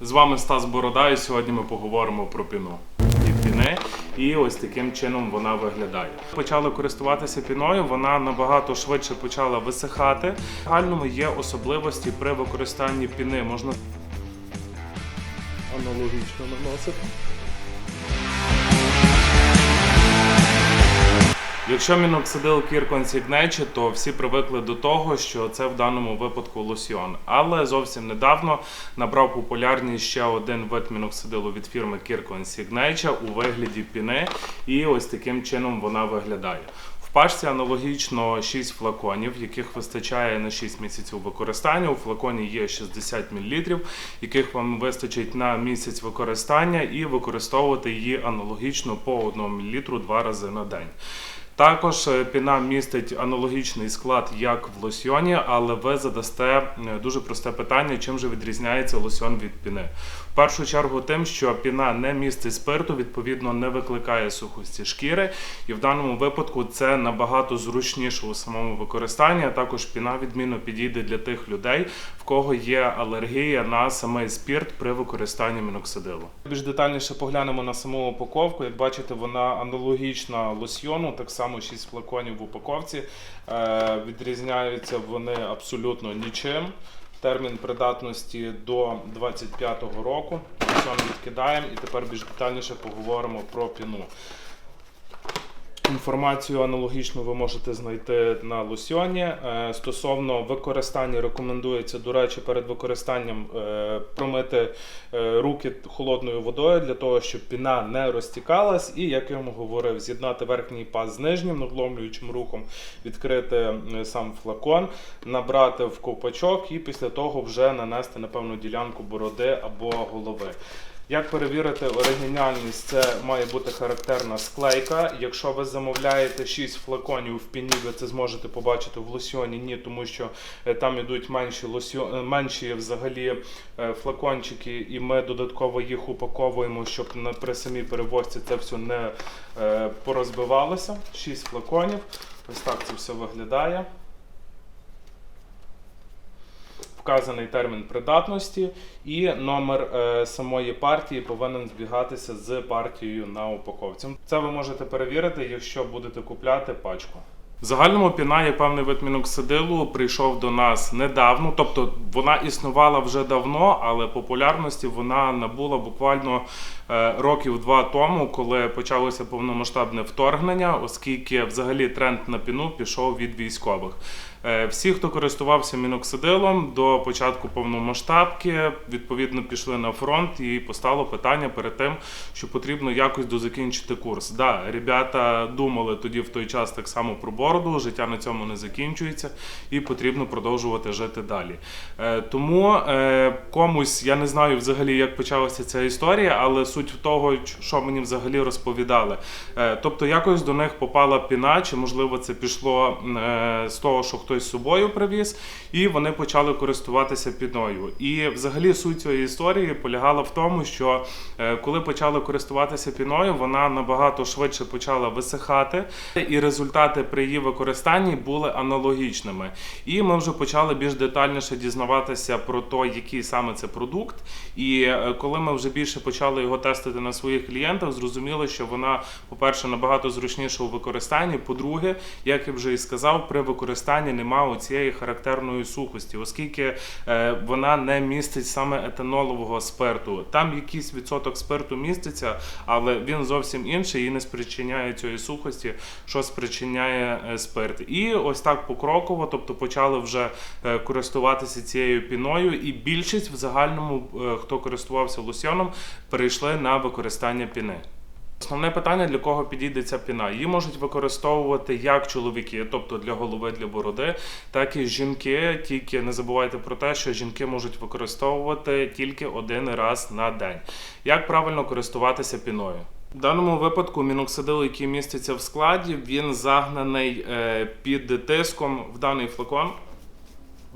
З вами Стас Борода, і сьогодні ми поговоримо про піну і піни. І ось таким чином вона виглядає. Почали користуватися піною, вона набагато швидше почала висихати. В Гальному є особливості при використанні піни. Можна аналогічно наносити. Якщо міноксидил Signature, то всі привикли до того, що це в даному випадку лосьйон. Але зовсім недавно набрав популярність ще один вид міноксидилу від фірми Signature у вигляді піни, і ось таким чином вона виглядає. В пачці аналогічно 6 флаконів, яких вистачає на 6 місяців використання. У флаконі є 60 мл, яких вам вистачить на місяць використання, і використовувати її аналогічно по 1 мл два рази на день. Також е, піна містить аналогічний склад, як в лосьйоні, але ви задасте е, дуже просте питання, чим же відрізняється лосьйон від піни. Першу чергу тим, що піна не містить спирту, відповідно не викликає сухості шкіри, і в даному випадку це набагато зручніше у самому використанні. А також піна відмінно підійде для тих людей, в кого є алергія на самий спірт при використанні міноксидилу. Більш детальніше поглянемо на саму упаковку. Як бачите, вона аналогічна лосьйону, так само 6 флаконів в упаковці. Е, Відрізняються вони абсолютно нічим. Термін придатності до 25-го року. Лосьон відкидаємо і тепер більш детальніше поговоримо про піну. Інформацію аналогічну ви можете знайти на лосьоні. Е, Стосовно використання, рекомендується, до речі, перед використанням е, промити е, руки холодною водою для того, щоб піна не розтікалась. І, як я вам говорив, з'єднати верхній паз з нижнім нагломлюючим рухом, відкрити сам флакон, набрати в ковпачок і після того вже нанести на певну ділянку бороди або голови. Як перевірити оригінальність, це має бути характерна склейка. Якщо ви замовляєте 6 флаконів в піні, ви це зможете побачити в лосьйоні. Ні, тому що е, там ідуть менші лосьйон, е, менші взагалі е, флакончики, і ми додатково їх упаковуємо, щоб при самій перевозці це все не порозбивалося. 6 флаконів. Ось так це все виглядає. Вказаний термін придатності і номер е, самої партії повинен збігатися з партією на упаковці. Це ви можете перевірити, якщо будете купляти пачку. В загальному піна, як певний вид міноксидилу, прийшов до нас недавно, тобто вона існувала вже давно, але популярності вона набула буквально е, років два тому, коли почалося повномасштабне вторгнення, оскільки взагалі тренд на піну пішов від військових. Е, Всі, хто користувався міноксидилом до початку повномасштабки, відповідно пішли на фронт і постало питання перед тим, що потрібно якось дозакінчити курс. Да, ребята думали тоді в той час так само про бороду, життя на цьому не закінчується, і потрібно продовжувати жити далі. Е, Тому е, комусь я не знаю взагалі, як почалася ця історія, але суть в того, що мені взагалі розповідали. Тобто, якось до них попала піна, чи можливо це пішло з того, що хтось з собою привіз, і вони почали користуватися піною. І взагалі суть цієї історії полягала в тому, що е, коли почали користуватися піною, вона набагато швидше почала висихати, і результати при її використанні були аналогічними. І ми вже почали більш детальніше дізнаватися про те, який саме це продукт. І е, коли ми вже більше почали його тестити на своїх клієнтах, зрозуміло, що вона, по-перше, набагато зручніша у використанні. По-друге, як я вже і сказав, при використанні немає цієї характерної сухості, оскільки е, вона не містить саме етанолового спирту. Там якийсь відсоток спирту міститься, але він зовсім інший і не спричиняє цієї сухості, що спричиняє е, спирт. І ось так покроково, тобто почали вже е, користуватися цією піною, і більшість в загальному, хто користувався лосьоном, перейшли на використання піни. Основне питання, для кого підійде ця піна. Її можуть використовувати як чоловіки, тобто для голови, для бороди, так і жінки. Тільки не забувайте про те, що жінки можуть використовувати тільки один раз на день. Як правильно користуватися піною? В даному випадку міноксидил, який міститься в складі, він загнаний е, під тиском в даний флакон.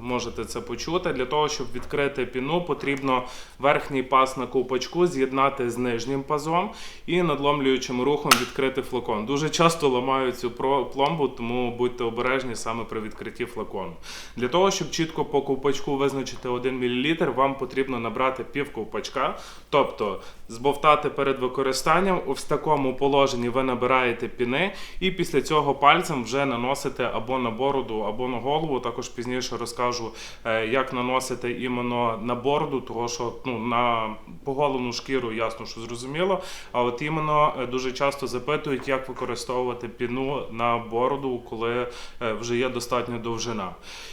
Можете це почути. Для того, щоб відкрити піну, потрібно верхній паз на ковпачку з'єднати з нижнім пазом і надломлюючим рухом відкрити флакон. Дуже часто ламають цю пломбу, тому будьте обережні саме при відкритті флакону. Для того, щоб чітко по ковпачку визначити 1 мл, вам потрібно набрати пів ковпачка, тобто збовтати перед використанням. В такому положенні ви набираєте піни, і після цього пальцем вже наносите або на бороду, або на голову. Також пізніше розкажу, е, як наносити іменно на бороду, того що ну, на поголовну шкіру ясно, що зрозуміло. А от іменно е, дуже часто запитують, як використовувати піну на бороду, коли е, вже є достатня довжина.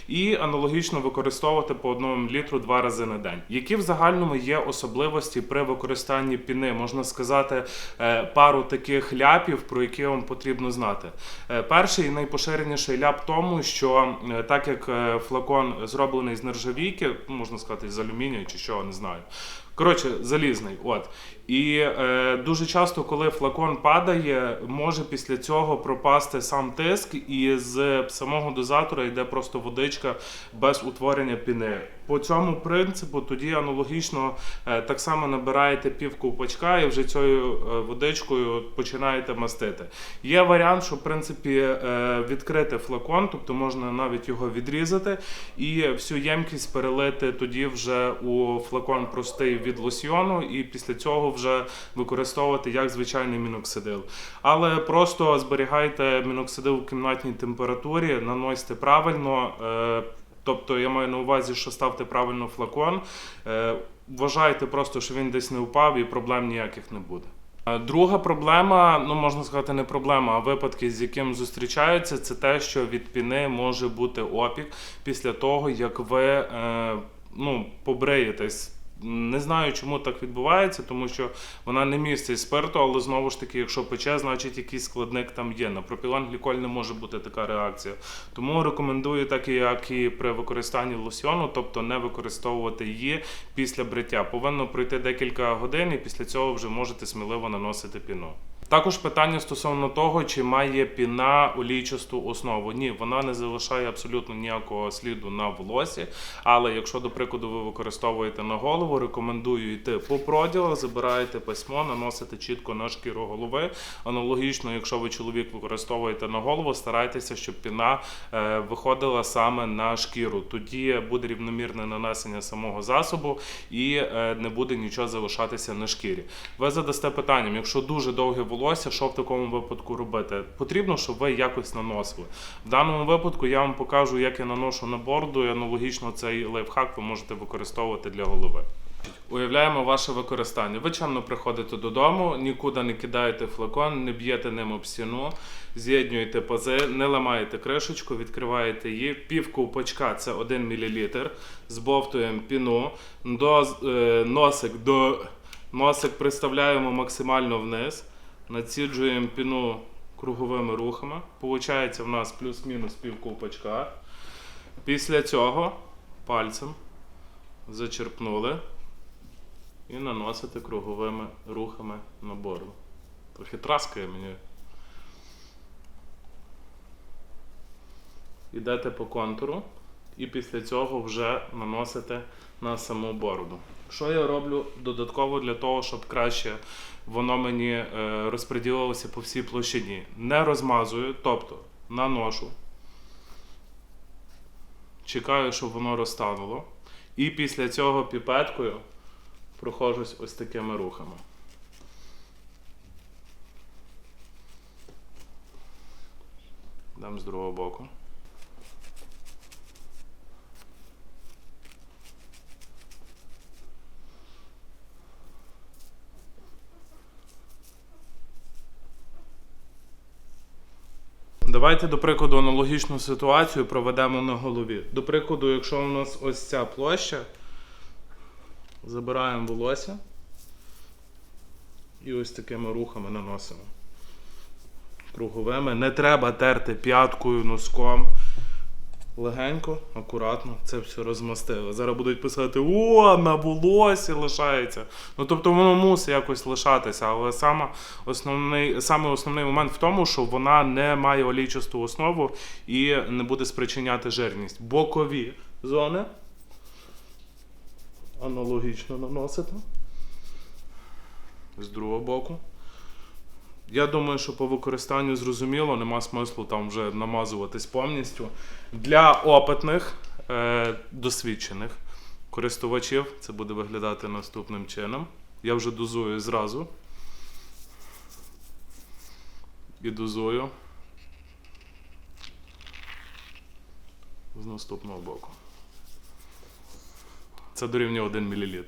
І аналогічно використовувати по одному літру два рази на день. Які в загальному є особливості при використанні піни? Можна сказати пару таких ляпів, про які вам потрібно знати. Перший і найпоширеніший ляп тому, що так як е, флакон зроблений з нержавійки, можна сказати, з алюмінію чи що, не знаю. Коротше, залізний. От. І е, дуже часто, коли флакон падає, може після цього пропасти сам тиск, і з самого дозатора йде просто водичка без утворення піни. По цьому принципу тоді аналогічно е, так само набираєте пів ковпачка і вже цією е, водичкою починаєте мастити. Є варіант, що в принципі е, відкрити флакон, тобто можна навіть його відрізати і всю ємкість перелити тоді вже у флакон простий від лосьйону, і після цього вже використовувати як звичайний міноксидил. Але просто зберігайте міноксидил у кімнатній температурі, наносьте правильно. е, Тобто я маю на увазі, що ставте правильно флакон. Е, Вважайте просто, що він десь не впав і проблем ніяких не буде. Е, Друга проблема, ну можна сказати, не проблема, а випадки, з яким зустрічаються, це те, що від піни може бути опік після того, як ви ну, побриєтесь. Не знаю, чому так відбувається, тому що вона не містить спирту, але знову ж таки, якщо пече, значить якийсь складник там є. На пропілангліколь не може бути така реакція. Тому рекомендую, так як і при використанні лосьйону, тобто не використовувати її після бриття. Повинно пройти декілька годин, і після цього вже можете сміливо наносити піну. Також питання стосовно того, чи має піна олійчасту основу. Ні, вона не залишає абсолютно ніякого сліду на волосі. Але якщо, до прикладу, ви використовуєте на голову, рекомендую йти по проділах, забираєте письмо, наносите чітко на шкіру голови. Аналогічно, якщо ви чоловік використовуєте на голову, старайтеся, щоб піна е, виходила саме на шкіру. Тоді буде рівномірне нанесення самого засобу і е, не буде нічого залишатися на шкірі. Ви задасте питанням, якщо дуже довге волосся, що в такому випадку робити? Потрібно, щоб ви якось наносили. В даному випадку я вам покажу, як я наношу на бороду, і аналогічно цей лайфхак ви можете використовувати для голови. Уявляємо ваше використання. Ви чемно приходите додому, нікуди не кидаєте флакон, не б'єте ним об стіну, з'єднуєте пази, не ламаєте кришечку, відкриваєте її. Пів ковпачка це 1 мл, збовтуємо піну, до, е, носик до носик приставляємо максимально вниз, націджуємо піну круговими рухами. Получається в нас плюс-мінус пів ковпачка. Після цього пальцем зачерпнули і наносите круговими рухами на бороду. Трохи траскає мені. Йдете по контуру і після цього вже наносите на саму бороду. Що я роблю додатково для того, щоб краще воно мені е, розподілилося по всій площині? Не розмазую, тобто наношу, чекаю, щоб воно розтануло. І після цього піпеткою проходжусь ось такими рухами. Дам з другого боку. Давайте, до прикладу, аналогічну ситуацію проведемо на голові. До прикладу, якщо у нас ось ця площа, забираємо волосся і ось такими рухами наносимо. Круговими. Не треба терти п'яткою, носком. Легенько, акуратно це все розмастили. Зараз будуть писати: о, на волосі лишається. Ну тобто воно мусить якось лишатися, але саме основний, саме основний момент в тому, що вона не має олійчасту основу і не буде спричиняти жирність. Бокові зони. Аналогічно наносите. З другого боку. Я думаю, що по використанню зрозуміло, нема смислу там вже намазуватись повністю. Для опитних, е, досвідчених користувачів це буде виглядати наступним чином. Я вже дозую зразу. І дозую з наступного боку. Це дорівнює 1 мл.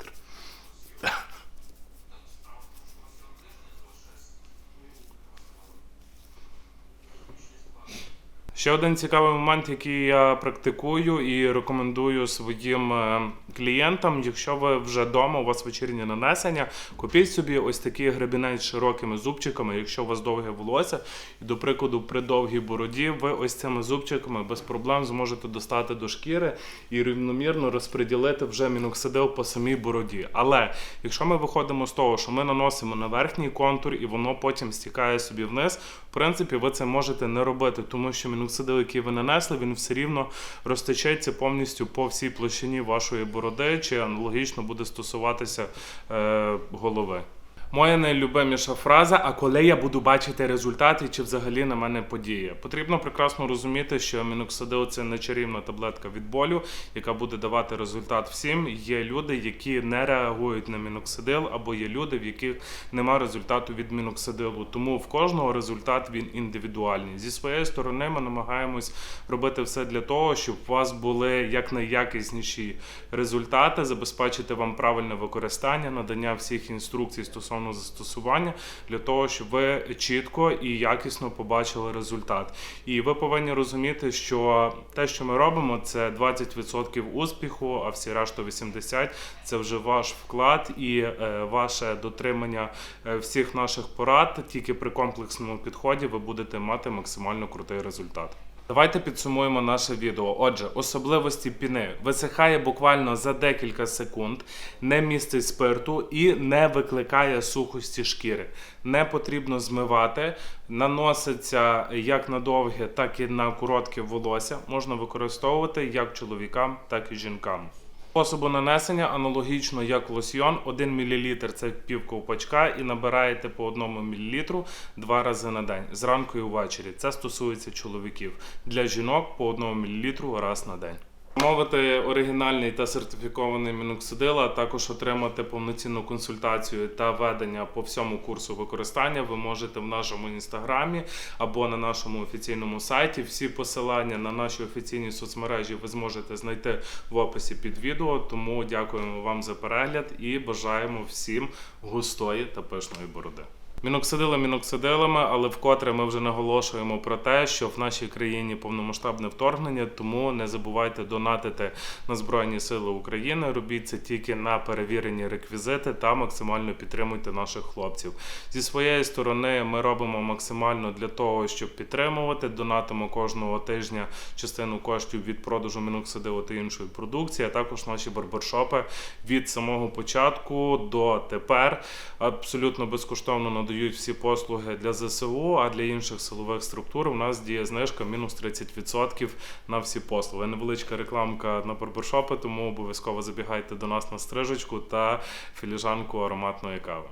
Ще один цікавий момент, який я практикую і рекомендую своїм е, клієнтам. Якщо ви вже вдома, у вас вечірнє нанесення, купіть собі ось такий гребінець з широкими зубчиками, якщо у вас довге волосся, і до прикладу, при довгій бороді, ви ось цими зубчиками без проблем зможете достати до шкіри і рівномірно розподілити вже міноксидил по самій бороді. Але якщо ми виходимо з того, що ми наносимо на верхній контур і воно потім стікає собі вниз, в принципі, ви це можете не робити, тому що міноксидил, який ви нанесли, він все рівно розтечеться повністю по всій площині вашої бороди, чи аналогічно буде стосуватися е, голови. Моя найлюбиміша фраза: а коли я буду бачити результати, чи взагалі на мене подіє? Потрібно прекрасно розуміти, що міноксидил це не чарівна таблетка від болю, яка буде давати результат всім. Є люди, які не реагують на міноксидил, або є люди, в яких немає результату від міноксидилу. Тому в кожного результат він індивідуальний. Зі своєї сторони ми намагаємось робити все для того, щоб у вас були якнайякісніші результати, забезпечити вам правильне використання, надання всіх інструкцій стосовно застосування для того, щоб ви чітко і якісно побачили результат. І ви повинні розуміти, що те, що ми робимо, це 20% успіху, а всі решта 80% – це вже ваш вклад і е, ваше дотримання е, всіх наших порад. Тільки при комплексному підході ви будете мати максимально крутий результат. Давайте підсумуємо наше відео. Отже, особливості піни висихає буквально за декілька секунд, не містить спирту і не викликає сухості шкіри. Не потрібно змивати, наноситься як на довге, так і на коротке волосся. Можна використовувати як чоловікам, так і жінкам. Способу нанесення аналогічно як лосьйон. 1 мл це пів ковпачка і набираєте по 1 мл два рази на день, зранку і ввечері. Це стосується чоловіків. Для жінок по 1 мл раз на день. Мовити оригінальний та сертифікований міноксидил, а також отримати повноцінну консультацію та ведення по всьому курсу використання ви можете в нашому інстаграмі або на нашому офіційному сайті. Всі посилання на наші офіційні соцмережі ви зможете знайти в описі під відео. Тому дякуємо вам за перегляд і бажаємо всім густої та пишної бороди. Міноксидили міноксидилами, але вкотре ми вже наголошуємо про те, що в нашій країні повномасштабне вторгнення, тому не забувайте донатити на Збройні Сили України. Робіть це тільки на перевірені реквізити та максимально підтримуйте наших хлопців. Зі своєї сторони ми робимо максимально для того, щоб підтримувати. Донатимо кожного тижня частину коштів від продажу міноксидилу та іншої продукції, а також наші барбершопи від самого початку до тепер абсолютно безкоштовно надають всі послуги для ЗСУ, а для інших силових структур у нас діє знижка мінус 30% на всі послуги. Невеличка рекламка на барбершопи, тому обов'язково забігайте до нас на стрижечку та філіжанку ароматної кави.